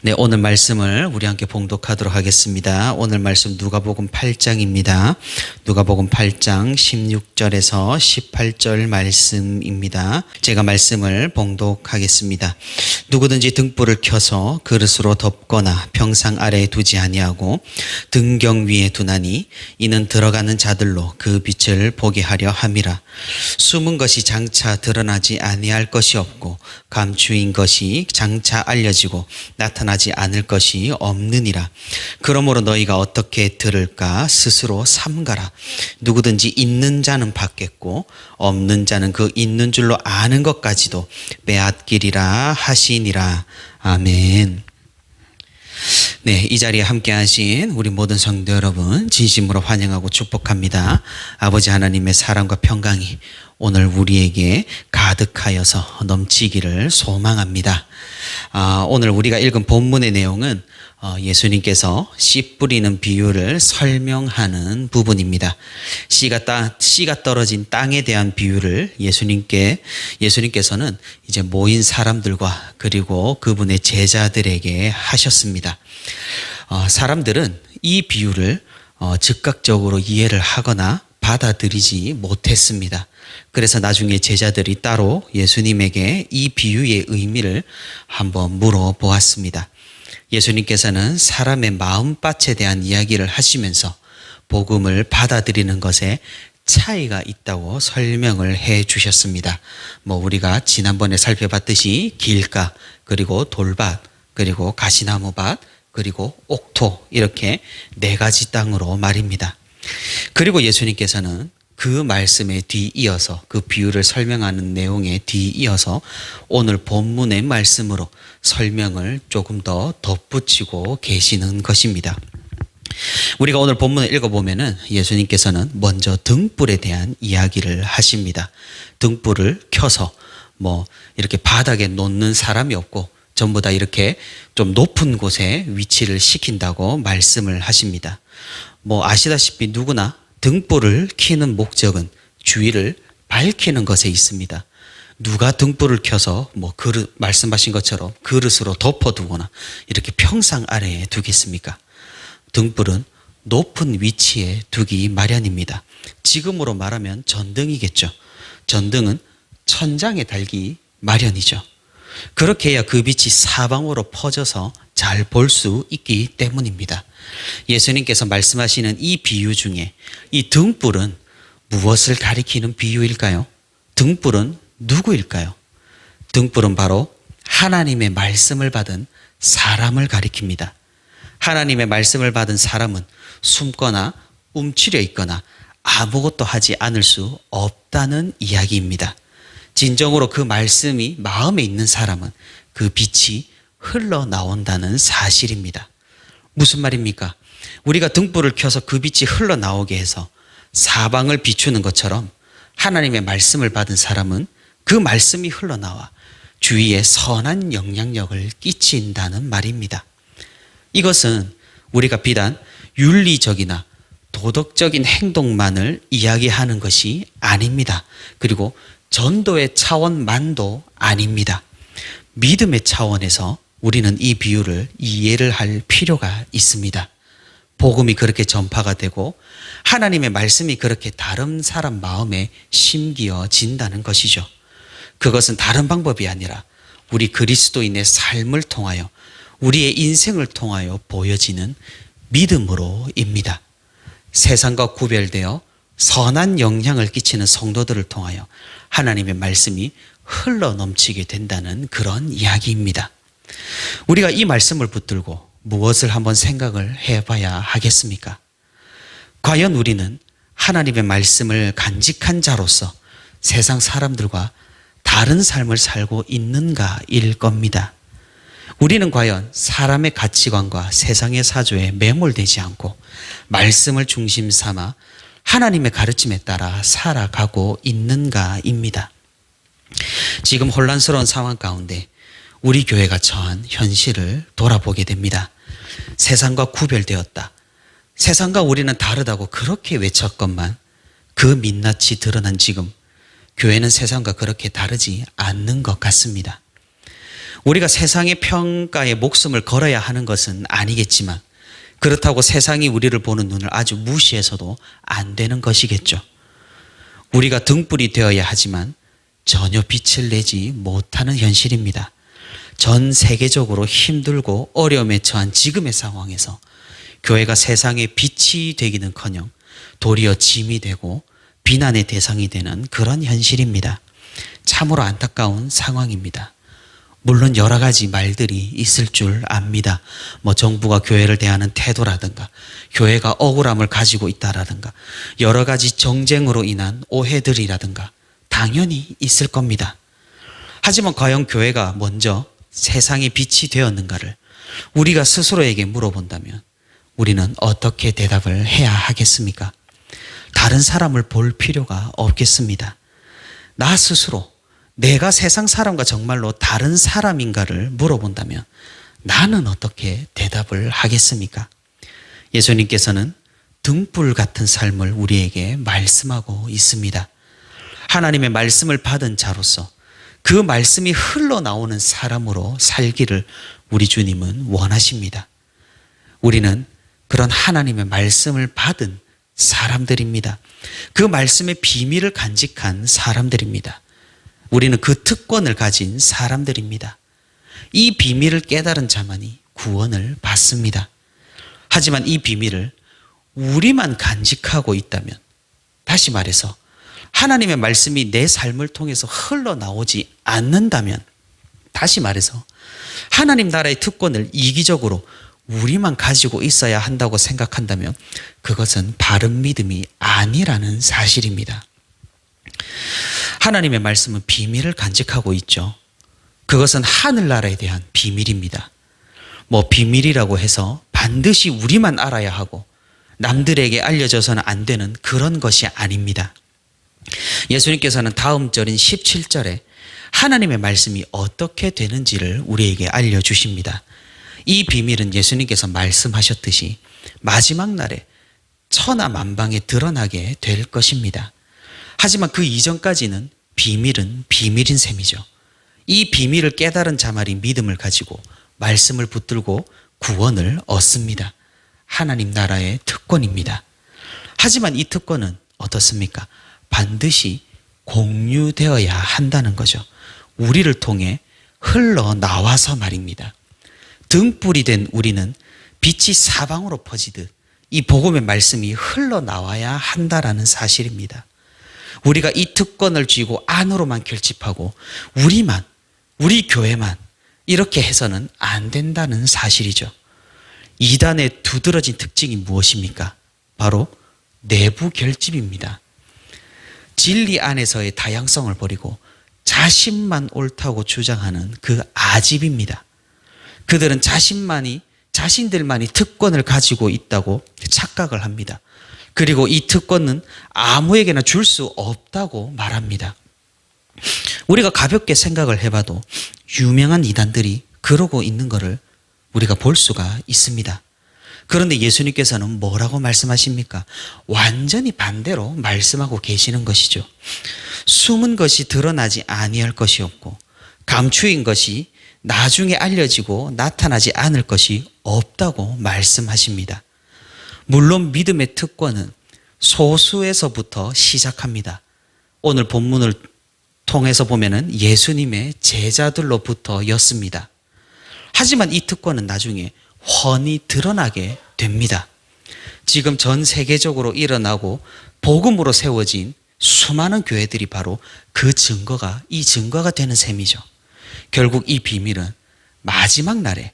네, 오늘 말씀을 우리 함께 봉독하도록 하겠습니다. 오늘 말씀 누가복음 8장입니다. 누가복음 8장 16절에서 18절 말씀입니다. 제가 말씀을 봉독하겠습니다. 누구든지 등불을 켜서 그릇으로 덮거나 병상 아래에 두지 아니하고 등경 위에 두나니 이는 들어가는 자들로 그 빛을 보게 하려 함이라. 숨은 것이 장차 드러나지 아니할 것이 없고 감추인 것이 장차 알려지고 나타나 지 않을 것이 없느니라. 그러므로 너희가 어떻게 들을까 스스로 삼가라. 누구든지 있는 자는 받겠고 없는 자는 그 있는 줄로 아는 것까지도 빼앗기리라 하시니라. 아멘. 네, 이 자리에 함께 하신 우리 모든 성도 여러분 진심으로 환영하고 축복합니다. 아버지 하나님의 사랑과 평강이 오늘 우리에게 가득하여서 넘치기를 소망합니다. 아, 오늘 우리가 읽은 본문의 내용은 어, 예수님께서 씨 뿌리는 비유를 설명하는 부분입니다. 씨가 따, 씨가 떨어진 땅에 대한 비유를 예수님께 예수님께서는 이제 모인 사람들과 그리고 그분의 제자들에게 하셨습니다. 어, 사람들은 이 비유를 어, 즉각적으로 이해를 하거나 받아들이지 못했습니다. 그래서 나중에 제자들이 따로 예수님에게 이 비유의 의미를 한번 물어보았습니다. 예수님께서는 사람의 마음밭에 대한 이야기를 하시면서 복음을 받아들이는 것에 차이가 있다고 설명을 해 주셨습니다. 뭐 우리가 지난번에 살펴봤듯이 길가 그리고 돌밭 그리고 가시나무밭 그리고 옥토 이렇게 네 가지 땅으로 말입니다. 그리고 예수님께서는 그 말씀에 뒤이어서 그 비유를 설명하는 내용에 뒤이어서 오늘 본문의 말씀으로 설명을 조금 더 덧붙이고 계시는 것입니다. 우리가 오늘 본문을 읽어보면은 예수님께서는 먼저 등불에 대한 이야기를 하십니다. 등불을 켜서 뭐 이렇게 바닥에 놓는 사람이 없고 전부 다 이렇게 좀 높은 곳에 위치를 시킨다고 말씀을 하십니다. 뭐 아시다시피 누구나 등불을 켜는 목적은 주위를 밝히는 것에 있습니다. 누가 등불을 켜서 뭐 그릇 말씀하신 것처럼 그릇으로 덮어두거나 이렇게 평상 아래에 두겠습니까? 등불은 높은 위치에 두기 마련입니다. 지금으로 말하면 전등이겠죠. 전등은 천장에 달기 마련이죠. 그렇게 해야 그 빛이 사방으로 퍼져서 잘 볼 수 있기 때문입니다. 예수님께서 말씀하시는 이 비유 중에 이 등불은 무엇을 가리키는 비유일까요? 등불은 누구일까요? 등불은 바로 하나님의 말씀을 받은 사람을 가리킵니다. 하나님의 말씀을 받은 사람은 숨거나 움츠려 있거나 아무것도 하지 않을 수 없다는 이야기입니다. 진정으로 그 말씀이 마음에 있는 사람은 그 빛이 흘러나온다는 사실입니다. 무슨 말입니까? 우리가 등불을 켜서 그 빛이 흘러나오게 해서 사방을 비추는 것처럼 하나님의 말씀을 받은 사람은 그 말씀이 흘러나와 주위에 선한 영향력을 끼친다는 말입니다. 이것은 우리가 비단 윤리적이나 도덕적인 행동만을 이야기하는 것이 아닙니다. 그리고 전도의 차원만도 아닙니다. 믿음의 차원에서 우리는 이 비유를 이해를 할 필요가 있습니다. 복음이 그렇게 전파가 되고 하나님의 말씀이 그렇게 다른 사람 마음에 심기어진다는 것이죠. 그것은 다른 방법이 아니라 우리 그리스도인의 삶을 통하여 우리의 인생을 통하여 보여지는 믿음으로입니다. 세상과 구별되어 선한 영향을 끼치는 성도들을 통하여 하나님의 말씀이 흘러 넘치게 된다는 그런 이야기입니다. 우리가 이 말씀을 붙들고 무엇을 한번 생각을 해봐야 하겠습니까? 과연 우리는 하나님의 말씀을 간직한 자로서 세상 사람들과 다른 삶을 살고 있는가일 겁니다. 우리는 과연 사람의 가치관과 세상의 사조에 매몰되지 않고 말씀을 중심 삼아 하나님의 가르침에 따라 살아가고 있는가입니다. 지금 혼란스러운 상황 가운데 우리 교회가 처한 현실을 돌아보게 됩니다. 세상과 구별되었다. 세상과 우리는 다르다고 그렇게 외쳤건만 그 민낯이 드러난 지금 교회는 세상과 그렇게 다르지 않는 것 같습니다. 우리가 세상의 평가에 목숨을 걸어야 하는 것은 아니겠지만 그렇다고 세상이 우리를 보는 눈을 아주 무시해서도 안 되는 것이겠죠. 우리가 등불이 되어야 하지만 전혀 빛을 내지 못하는 현실입니다. 전 세계적으로 힘들고 어려움에 처한 지금의 상황에서 교회가 세상의 빛이 되기는 커녕 도리어 짐이 되고 비난의 대상이 되는 그런 현실입니다. 참으로 안타까운 상황입니다. 물론 여러 가지 말들이 있을 줄 압니다. 뭐 정부가 교회를 대하는 태도라든가 교회가 억울함을 가지고 있다라든가 여러 가지 정쟁으로 인한 오해들이라든가 당연히 있을 겁니다. 하지만 과연 교회가 먼저 세상의 빛이 되었는가를 우리가 스스로에게 물어본다면 우리는 어떻게 대답을 해야 하겠습니까? 다른 사람을 볼 필요가 없겠습니다. 나 스스로 내가 세상 사람과 정말로 다른 사람인가를 물어본다면 나는 어떻게 대답을 하겠습니까? 예수님께서는 등불 같은 삶을 우리에게 말씀하고 있습니다. 하나님의 말씀을 받은 자로서 그 말씀이 흘러나오는 사람으로 살기를 우리 주님은 원하십니다. 우리는 그런 하나님의 말씀을 받은 사람들입니다. 그 말씀의 비밀을 간직한 사람들입니다. 우리는 그 특권을 가진 사람들입니다. 이 비밀을 깨달은 자만이 구원을 받습니다. 하지만 이 비밀을 우리만 간직하고 있다면, 다시 말해서 하나님의 말씀이 내 삶을 통해서 흘러나오지 않는다면, 다시 말해서 하나님 나라의 특권을 이기적으로 우리만 가지고 있어야 한다고 생각한다면 그것은 바른 믿음이 아니라는 사실입니다. 하나님의 말씀은 비밀을 간직하고 있죠. 그것은 하늘나라에 대한 비밀입니다. 뭐 비밀이라고 해서 반드시 우리만 알아야 하고 남들에게 알려져서는 안 되는 그런 것이 아닙니다. 예수님께서는 다음 절인 17절에 하나님의 말씀이 어떻게 되는지를 우리에게 알려주십니다. 이 비밀은 예수님께서 말씀하셨듯이 마지막 날에 천하 만방에 드러나게 될 것입니다. 하지만 그 이전까지는 비밀은 비밀인 셈이죠. 이 비밀을 깨달은 자말이 믿음을 가지고 말씀을 붙들고 구원을 얻습니다. 하나님 나라의 특권입니다. 하지만 이 특권은 어떻습니까? 반드시 공유되어야 한다는 거죠. 우리를 통해 흘러나와서 말입니다. 등불이 된 우리는 빛이 사방으로 퍼지듯 이 복음의 말씀이 흘러나와야 한다라는 사실입니다. 우리가 이 특권을 쥐고 안으로만 결집하고 우리만 우리 교회만 이렇게 해서는 안 된다는 사실이죠. 이단의 두드러진 특징이 무엇입니까? 바로 내부 결집입니다. 진리 안에서의 다양성을 버리고 자신만 옳다고 주장하는 그 아집입니다. 그들은 자신만이 자신들만이 특권을 가지고 있다고 착각을 합니다. 그리고 이 특권은 아무에게나 줄 수 없다고 말합니다. 우리가 가볍게 생각을 해봐도 유명한 이단들이 그러고 있는 것을 우리가 볼 수가 있습니다. 그런데 예수님께서는 뭐라고 말씀하십니까? 완전히 반대로 말씀하고 계시는 것이죠. 숨은 것이 드러나지 아니할 것이 없고 감추인 것이 나중에 알려지고 나타나지 않을 것이 없다고 말씀하십니다. 물론 믿음의 특권은 소수에서부터 시작합니다. 오늘 본문을 통해서 보면은 예수님의 제자들로부터였습니다. 하지만 이 특권은 나중에 훤히 드러나게 됩니다. 지금 전 세계적으로 일어나고 복음으로 세워진 수많은 교회들이 바로 그 증거가 이 증거가 되는 셈이죠. 결국 이 비밀은 마지막 날에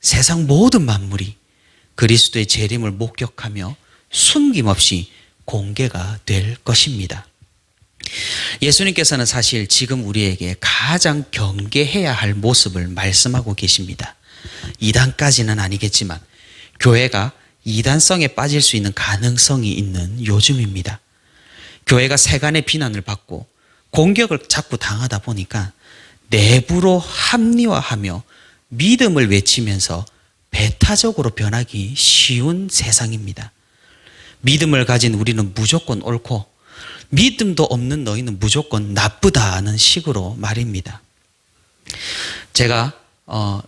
세상 모든 만물이 그리스도의 재림을 목격하며 숨김없이 공개가 될 것입니다. 예수님께서는 사실 지금 우리에게 가장 경계해야 할 모습을 말씀하고 계십니다. 이단까지는 아니겠지만 교회가 이단성에 빠질 수 있는 가능성이 있는 요즘입니다. 교회가 세간의 비난을 받고 공격을 자꾸 당하다 보니까 내부로 합리화하며 믿음을 외치면서 배타적으로 변하기 쉬운 세상입니다. 믿음을 가진 우리는 무조건 옳고 믿음도 없는 너희는 무조건 나쁘다는 식으로 말입니다. 제가 어,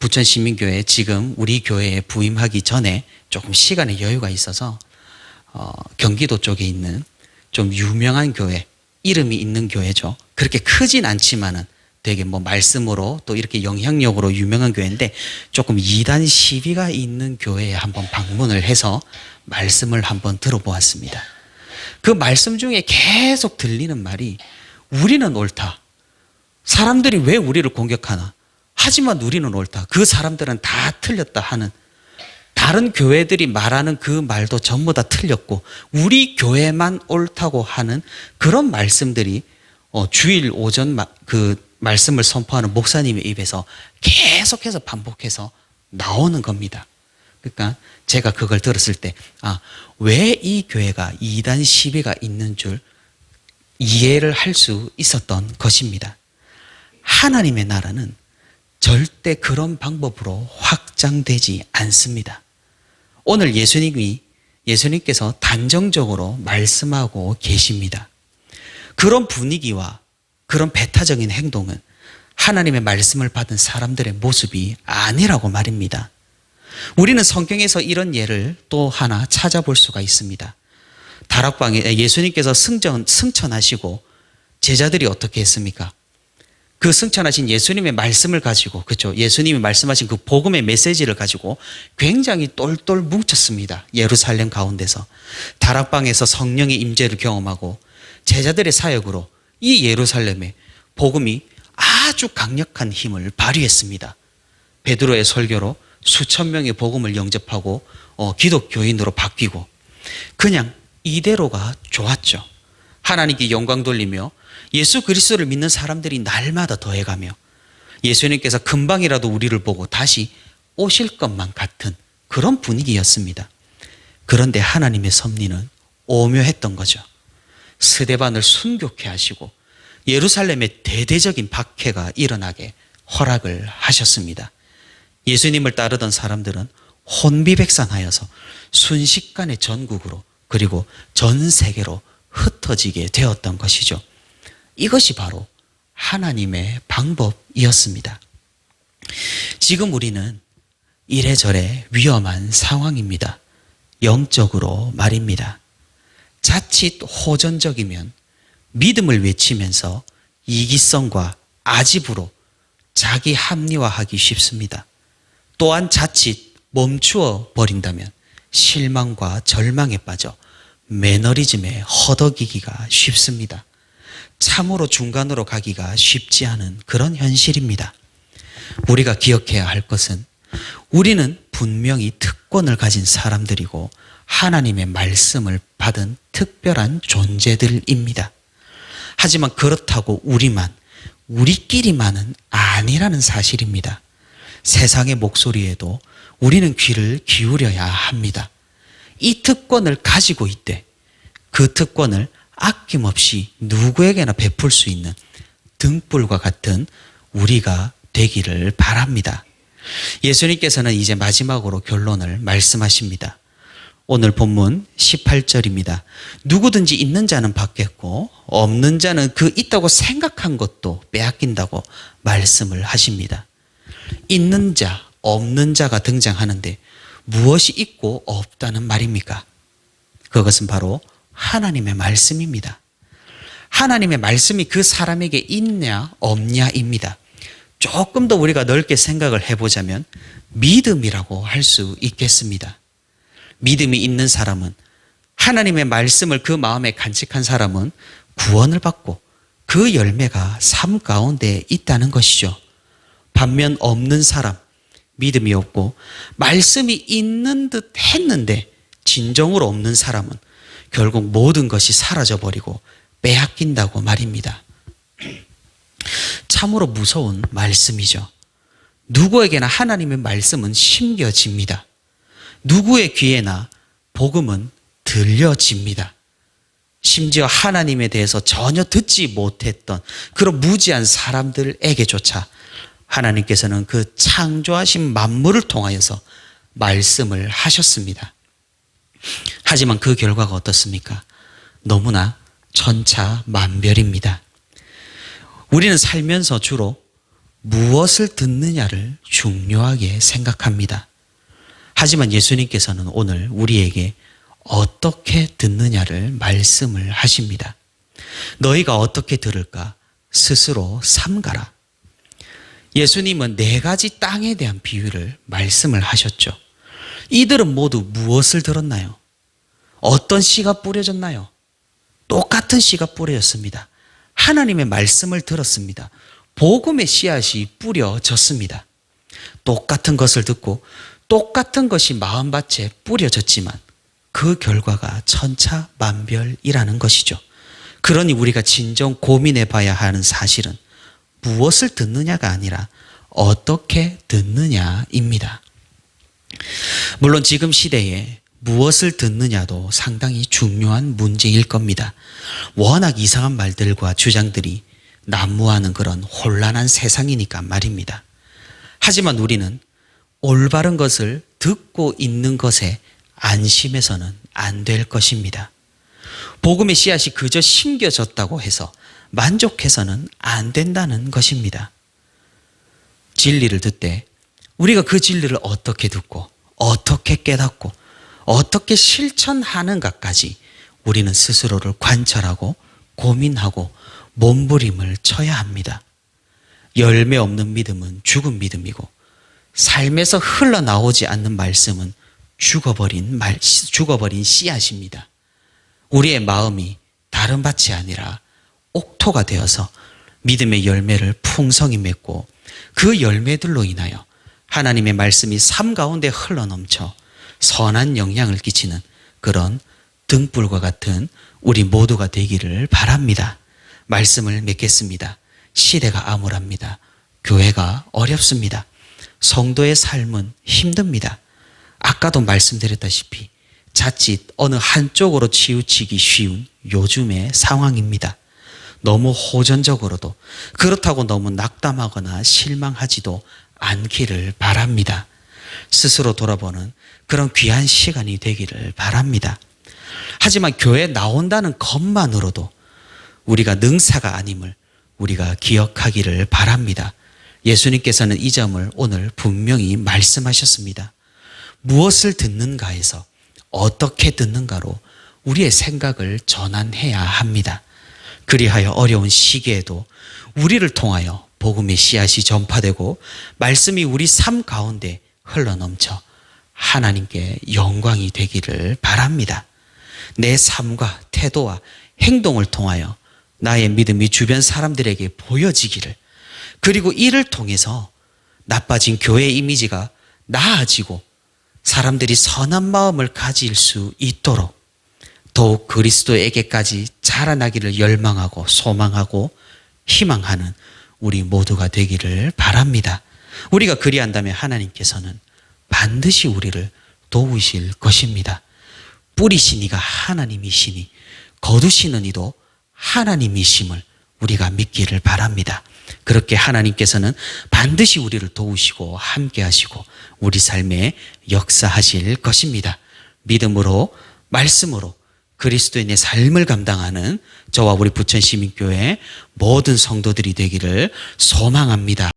부천 시민교회 지금 우리 교회에 부임하기 전에 조금 시간의 여유가 있어서 어, 경기도 쪽에 있는 좀 유명한 교회 이름이 있는 교회죠. 그렇게 크진 않지만은 되게 뭐 말씀으로 또 이렇게 영향력으로 유명한 교회인데 조금 이단 시비가 있는 교회에 한번 방문을 해서 말씀을 한번 들어보았습니다. 그 말씀 중에 계속 들리는 말이 우리는 옳다. 사람들이 왜 우리를 공격하나? 하지만 우리는 옳다. 그 사람들은 다 틀렸다 하는 다른 교회들이 말하는 그 말도 전부 다 틀렸고 우리 교회만 옳다고 하는 그런 말씀들이 어, 주일 오전 마- 그 말씀을 선포하는 목사님의 입에서 계속해서 반복해서 나오는 겁니다. 그러니까 제가 그걸 들었을 때, 아, 왜 이 교회가 이단 시비가 있는 줄 이해를 할 수 있었던 것입니다. 하나님의 나라는 절대 그런 방법으로 확장되지 않습니다. 오늘 예수님이 예수님께서 단정적으로 말씀하고 계십니다. 그런 분위기와 그런 배타적인 행동은 하나님의 말씀을 받은 사람들의 모습이 아니라고 말입니다. 우리는 성경에서 이런 예를 또 하나 찾아볼 수가 있습니다. 다락방에 예수님께서 승전, 승천하시고 제자들이 어떻게 했습니까? 그 승천하신 예수님의 말씀을 가지고 그렇죠. 예수님이 말씀하신 그 복음의 메시지를 가지고 굉장히 똘똘 뭉쳤습니다. 예루살렘 가운데서 다락방에서 성령의 임재를 경험하고 제자들의 사역으로 이 예루살렘에 복음이 아주 강력한 힘을 발휘했습니다. 베드로의 설교로 수천 명의 복음을 영접하고 어, 기독교인으로 바뀌고 그냥 이대로가 좋았죠. 하나님께 영광 돌리며 예수 그리스도를 믿는 사람들이 날마다 더해가며 예수님께서 금방이라도 우리를 보고 다시 오실 것만 같은 그런 분위기였습니다. 그런데 하나님의 섭리는 오묘했던 거죠. 스데반을 순교케 하시고 예루살렘에 대대적인 박해가 일어나게 허락을 하셨습니다. 예수님을 따르던 사람들은 혼비백산하여서 순식간에 전국으로 그리고 전 세계로 흩어지게 되었던 것이죠. 이것이 바로 하나님의 방법이었습니다. 지금 우리는 이래저래 위험한 상황입니다. 영적으로 말입니다. 자칫 호전적이면 믿음을 외치면서 이기성과 아집으로 자기 합리화하기 쉽습니다. 또한 자칫 멈추어 버린다면 실망과 절망에 빠져 매너리즘에 허덕이기가 쉽습니다. 참으로 중간으로 가기가 쉽지 않은 그런 현실입니다. 우리가 기억해야 할 것은 우리는 분명히 특권을 가진 사람들이고 하나님의 말씀을 받은 특별한 존재들입니다. 하지만 그렇다고 우리만, 우리끼리만은 아니라는 사실입니다. 세상의 목소리에도 우리는 귀를 기울여야 합니다. 이 특권을 가지고 있대. 그 특권을 아낌없이 누구에게나 베풀 수 있는 등불과 같은 우리가 되기를 바랍니다. 예수님께서는 이제 마지막으로 결론을 말씀하십니다. 오늘 본문 18절입니다. 누구든지 있는 자는 받겠고 없는 자는 그 있다고 생각한 것도 빼앗긴다고 말씀을 하십니다. 있는 자, 없는 자가 등장하는데 무엇이 있고 없다는 말입니까? 그것은 바로 하나님의 말씀입니다. 하나님의 말씀이 그 사람에게 있냐 없냐입니다. 조금 더 우리가 넓게 생각을 해보자면 믿음이라고 할 수 있겠습니다. 믿음이 있는 사람은 하나님의 말씀을 그 마음에 간직한 사람은 구원을 받고 그 열매가 삶 가운데 있다는 것이죠. 반면 없는 사람, 믿음이 없고 말씀이 있는 듯 했는데 진정으로 없는 사람은 결국 모든 것이 사라져 버리고 빼앗긴다고 말입니다. 참으로 무서운 말씀이죠. 누구에게나 하나님의 말씀은 심겨집니다. 누구의 귀에나 복음은 들려집니다. 심지어 하나님에 대해서 전혀 듣지 못했던 그런 무지한 사람들에게조차 하나님께서는 그 창조하신 만물을 통하여서 말씀을 하셨습니다. 하지만 그 결과가 어떻습니까? 너무나 천차만별입니다. 우리는 살면서 주로 무엇을 듣느냐를 중요하게 생각합니다. 하지만 예수님께서는 오늘 우리에게 어떻게 듣느냐를 말씀을 하십니다. 너희가 어떻게 들을까 스스로 삼가라. 예수님은 네 가지 땅에 대한 비유를 말씀을 하셨죠. 이들은 모두 무엇을 들었나요? 어떤 씨가 뿌려졌나요? 똑같은 씨가 뿌려졌습니다. 하나님의 말씀을 들었습니다. 복음의 씨앗이 뿌려졌습니다. 똑같은 것을 듣고 똑같은 것이 마음밭에 뿌려졌지만 그 결과가 천차만별이라는 것이죠. 그러니 우리가 진정 고민해 봐야 하는 사실은 무엇을 듣느냐가 아니라 어떻게 듣느냐입니다. 물론 지금 시대에 무엇을 듣느냐도 상당히 중요한 문제일 겁니다. 워낙 이상한 말들과 주장들이 난무하는 그런 혼란한 세상이니까 말입니다. 하지만 우리는 올바른 것을 듣고 있는 것에 안심해서는 안 될 것입니다. 복음의 씨앗이 그저 심겨졌다고 해서 만족해서는 안 된다는 것입니다. 진리를 듣되 우리가 그 진리를 어떻게 듣고 어떻게 깨닫고 어떻게 실천하는가까지 우리는 스스로를 관찰하고 고민하고 몸부림을 쳐야 합니다. 열매 없는 믿음은 죽은 믿음이고 삶에서 흘러나오지 않는 말씀은 죽어버린 말, 죽어버린 씨앗입니다. 우리의 마음이 다른 밭이 아니라 옥토가 되어서 믿음의 열매를 풍성히 맺고 그 열매들로 인하여 하나님의 말씀이 삶 가운데 흘러넘쳐 선한 영향을 끼치는 그런 등불과 같은 우리 모두가 되기를 바랍니다. 말씀을 맺겠습니다. 시대가 암울합니다. 교회가 어렵습니다. 성도의 삶은 힘듭니다. 아까도 말씀드렸다시피 자칫 어느 한쪽으로 치우치기 쉬운 요즘의 상황입니다. 너무 호전적으로도 그렇다고 너무 낙담하거나 실망하지도 않기를 바랍니다. 스스로 돌아보는 그런 귀한 시간이 되기를 바랍니다. 하지만 교회에 나온다는 것만으로도 우리가 능사가 아님을 우리가 기억하기를 바랍니다. 예수님께서는 이 점을 오늘 분명히 말씀하셨습니다. 무엇을 듣는가에서 어떻게 듣는가로 우리의 생각을 전환해야 합니다. 그리하여 어려운 시기에도 우리를 통하여 복음의 씨앗이 전파되고 말씀이 우리 삶 가운데 흘러넘쳐 하나님께 영광이 되기를 바랍니다. 내 삶과 태도와 행동을 통하여 나의 믿음이 주변 사람들에게 보여지기를 그리고 이를 통해서 나빠진 교회 이미지가 나아지고 사람들이 선한 마음을 가질 수 있도록 더욱 그리스도에게까지 자라나기를 열망하고 소망하고 희망하는 우리 모두가 되기를 바랍니다. 우리가 그리한다면 하나님께서는 반드시 우리를 도우실 것입니다. 뿌리신 이가 하나님이시니 거두시는 이도 하나님이심을 우리가 믿기를 바랍니다. 그렇게 하나님께서는 반드시 우리를 도우시고 함께 하시고 우리 삶에 역사하실 것입니다. 믿음으로 말씀으로 그리스도인의 삶을 감당하는 저와 우리 부천시민교회 모든 성도들이 되기를 소망합니다.